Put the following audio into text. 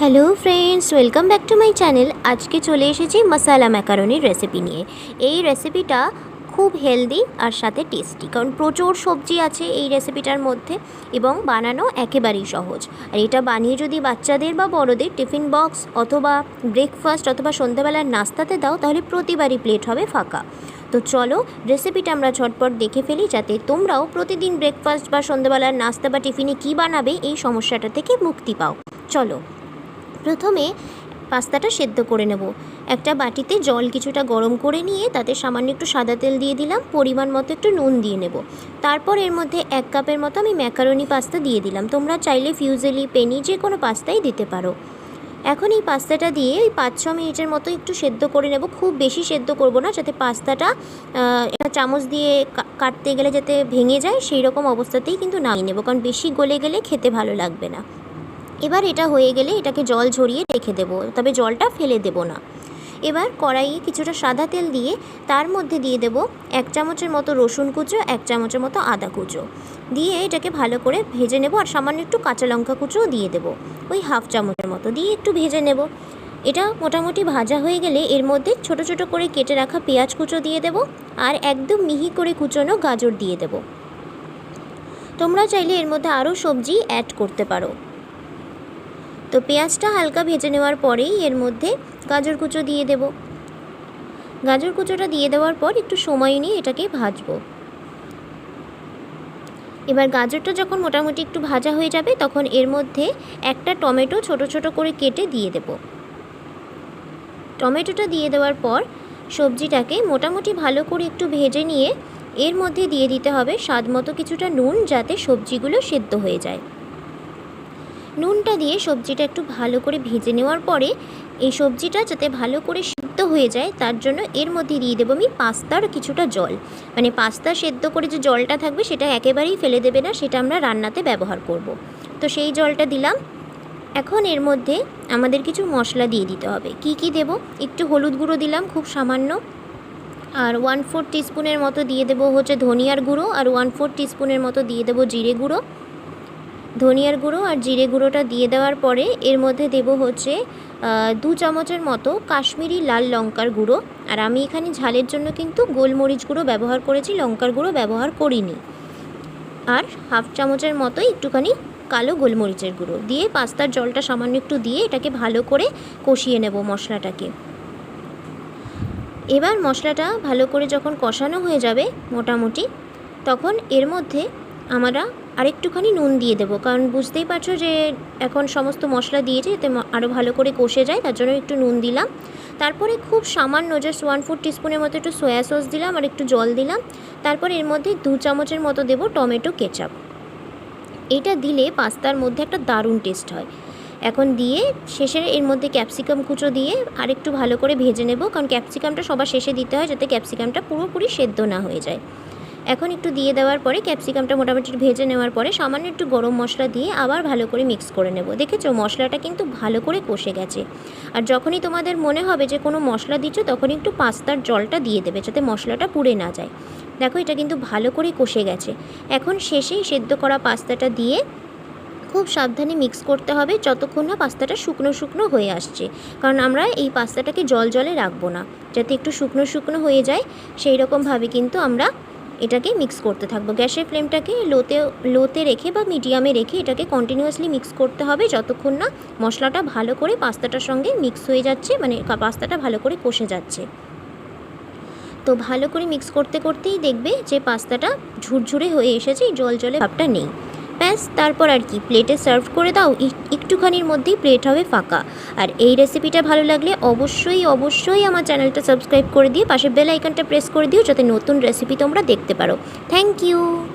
Hello friends welcome back to my channel আজকে চলে এসেছি মশালা ম্যাকারনির রেসিপি নিয়ে। এই রেসিপিটা খুব হেলদি আর সাথে টেস্টি কারণ প্রচুর সবজি আছে এই রেসিপিটার মধ্যে এবং বানানো একেবারেই সহজ। আর এটা বানিয়ে যদি বাচ্চাদের বা বড়দের টিফিন বক্স অথবা ব্রেকফাস্ট অথবা সন্ধ্যাবেলার নাস্তাতে দাও, তাহলে প্রতিবারই প্লেট হবে ফাঁকা। তো চলো রেসিপিটা আমরা ঝটপট দেখে ফেলি, যাতে তোমরাও প্রতিদিন ব্রেকফাস্ট বা সন্ধ্যাবেলার নাস্তা বা টিফিনে কী বানাবে এই সমস্যাটা থেকে মুক্তি পাও। চলো। প্রথমে পাস্তাটা সেদ্ধ করে নেব। একটা বাটিতে জল কিছুটা গরম করে নিয়ে তাতে সামান্য একটু সাদা তেল দিয়ে দিলাম, পরিমাণ মতো একটু নুন দিয়ে নেব। তারপর এর মধ্যে এক কাপের মতো আমি ম্যাকারনি পাস্তা দিয়ে দিলাম। তোমরা চাইলে ফিউজেলি, পেনি যে কোনো পাস্তাই দিতে পারো। এখন এই পাস্তাটা দিয়ে ওই পাঁচ ছ মিনিটের মতো একটু সেদ্ধ করে নেব। খুব বেশি সেদ্ধ করব না, যাতে পাস্তাটা একটা চামচ দিয়ে কাটতে গেলে যাতে ভেঙে যায়, সেই রকম অবস্থাতেই কিন্তু নামিয়ে নেব। কারণ বেশি গলে গেলে খেতে ভালো লাগবে না। এবার এটা হয়ে গেলে এটাকে জল ঝরিয়ে রেখে দেবো, তবে জলটা ফেলে দেবো না। এবার কড়াইয়ে কিছুটা সাদা তেল দিয়ে তার মধ্যে দিয়ে দেবো এক চামচের মতো রসুন কুচো, এক চামচের মতো আদা কুচো। দিয়ে এটাকে ভালো করে ভেজে নেব আর সামান্য একটু কাঁচা লঙ্কা কুচোও দিয়ে দেবো, ওই হাফ চামচের মতো দিয়ে একটু ভেজে নেব। এটা মোটামুটি ভাজা হয়ে গেলে এর মধ্যে ছোট ছোট করে কেটে রাখা পেঁয়াজ কুচো দিয়ে দেবো আর একদম মিহি করে কুচোনো গাজর দিয়ে দেবো। তোমরা চাইলে এর মধ্যে আরও সবজি অ্যাড করতে পারো। তো পেঁয়াজটা হালকা ভেজে নেওয়ার পরেই এর মধ্যে গাজর কুচো দিয়ে দেব। গাজর কুচোটা দিয়ে দেওয়ার পর একটু সময় নিয়ে এটাকে ভাজবো। এবার গাজরটা যখন মোটামুটি একটু ভাজা হয়ে যাবে, তখন এর মধ্যে একটা টমেটো ছোট ছোট করে কেটে দিয়ে দেব। টমেটোটা দিয়ে দেওয়ার পর সবজিটাকে মোটামুটি ভালো করে একটু ভেজে নিয়ে এর মধ্যে দিয়ে দিতে হবে স্বাদ মতো কিছুটা নুন, যাতে সবজিগুলো সেদ্ধ হয়ে যায়। নুনটা দিয়ে সবজিটা একটু ভালো করে ভেজে নেওয়ার পরে এই সবজিটা যাতে ভালো করে সিদ্ধ হয়ে যায়, তার জন্য এর মধ্যে দিয়ে দেবো আমি পাস্তার কিছুটা জল। মানে পাস্তা সেদ্ধ করে যে জলটা থাকবে, সেটা একেবারেই ফেলে দেবে না, সেটা আমরা রান্নাতে ব্যবহার করব। তো সেই জলটা দিলাম। এখন এর মধ্যে আমাদের কিছু মশলা দিয়ে দিতে হবে। কি কি দেব? একটু হলুদ গুঁড়ো দিলাম, খুব সামান্য। আর ওয়ান ফোর টিস্পুনের মতো দিয়ে দেবো হচ্ছে ধনিয়ার গুঁড়ো, আর ওয়ান ফোর টিস্পুনের মতো দিয়ে দেবো জিরে গুঁড়ো। ধনিয়ার গুঁড়ো আর জিরে গুঁড়োটা দিয়ে দেওয়ার পরে এর মধ্যে দেব হচ্ছে দু চামচের মতো কাশ্মীরি লাল লঙ্কার গুঁড়ো। আর আমি এখানে ঝালের জন্য কিন্তু গোলমরিচ গুঁড়ো ব্যবহার করেছি, লঙ্কার গুঁড়ো ব্যবহার করিনি। আর হাফ চামচের মতো একটুখানি কালো গোলমরিচের গুঁড়ো দিয়ে পাস্তার জলটা সামান্য একটু দিয়ে এটাকে ভালো করে কষিয়ে নেব মশলাটাকে। এবার মশলাটা ভালো করে যখন কষানো হয়ে যাবে মোটামুটি, তখন এর মধ্যে আমরা আরেকটুখানি নুন দিয়ে দেবো, কারণ বুঝতেই পারছ যে এখন সমস্ত মশলা দিয়েছে ম- আরও ভালো করে কষে যায়, তার জন্য একটু নুন দিলাম। তারপরে খুব সামান্য জাস্ট ওয়ান ফোর টিস্পুনের মতো একটু সয়া সস দিলাম আর একটু জল দিলাম। তারপর এর মধ্যে দু চামচের মতো দেবো টমেটো কেচাপ এটা দিলে পাস্তার মধ্যে একটা দারুণ টেস্ট হয়। এখন দিয়ে শেষে এর মধ্যে ক্যাপসিকাম কুচো দিয়ে আরেকটু ভালো করে ভেজে নেব, কারণ ক্যাপসিকামটা সবার শেষে দিতে হয়, যাতে ক্যাপসিকামটা পুরোপুরি সেদ্ধ না হয়ে যায়। এখন একটু দিয়ে দেওয়ার পরে ক্যাপসিকামটা মোটামুটি ভেজে নেওয়ার পরে সামান্য একটু গরম মশলা দিয়ে আবার ভালো করে মিক্স করে নেব। দেখেছ? মশলাটা কিন্তু ভালো করে কষে গেছে। আর যখনই তোমাদের মনে হবে যে কোনো মশলা দিচ্ছ, তখনই একটু পাস্তার জলটা দিয়ে দেবে যাতে মশলাটা পুড়ে না যায়। দেখো, এটা কিন্তু ভালো করে কষে গেছে। এখন শেষেই সেদ্ধ করা পাস্তাটা দিয়ে খুব সাবধানে মিক্স করতে হবে যতক্ষণ না পাস্তাটা শুকনো শুকনো হয়ে আসছে। কারণ আমরা এই পাস্তাটাকে জল জলে রাখব না। যাতে একটু শুকনো শুকনো হয়ে যায় সেই রকমভাবে কিন্তু আমরা এটাকে মিক্স করতে থাকব। গ্যাসের ফ্লেমটাকে লোতে লোতে রেখে বা মিডিয়ামে রেখে এটাকে কন্টিনিউয়াসলি মিক্স করতে হবে যতক্ষণ না মশলাটা ভালো করে পাস্তাটার সঙ্গে মিক্স হয়ে যাচ্ছে মানে পাস্তাটা ভালো করে কষে যাচ্ছে। তো ভালো করে মিক্স করতে, করতেই দেখবে যে পাস্তাটা ঝুরঝুরে হয়ে এসেছে জল জলে ভাবটা নেই। ব্যাস, তারপর আর কি প্লেটে সার্ভ করে দাও এক- একটুখানির মধ্যেই প্লেট হবে ফাঁকা। আর এই রেসিপিটা ভালো লাগলে অবশ্যই অবশ্যই আমার চ্যানেলটা সাবস্ক্রাইব করে দিয়ে পাশে বেল আইকনটা প্রেস করে দিও, যাতে নতুন রেসিপি তোমরা দেখতে পারো। Thank you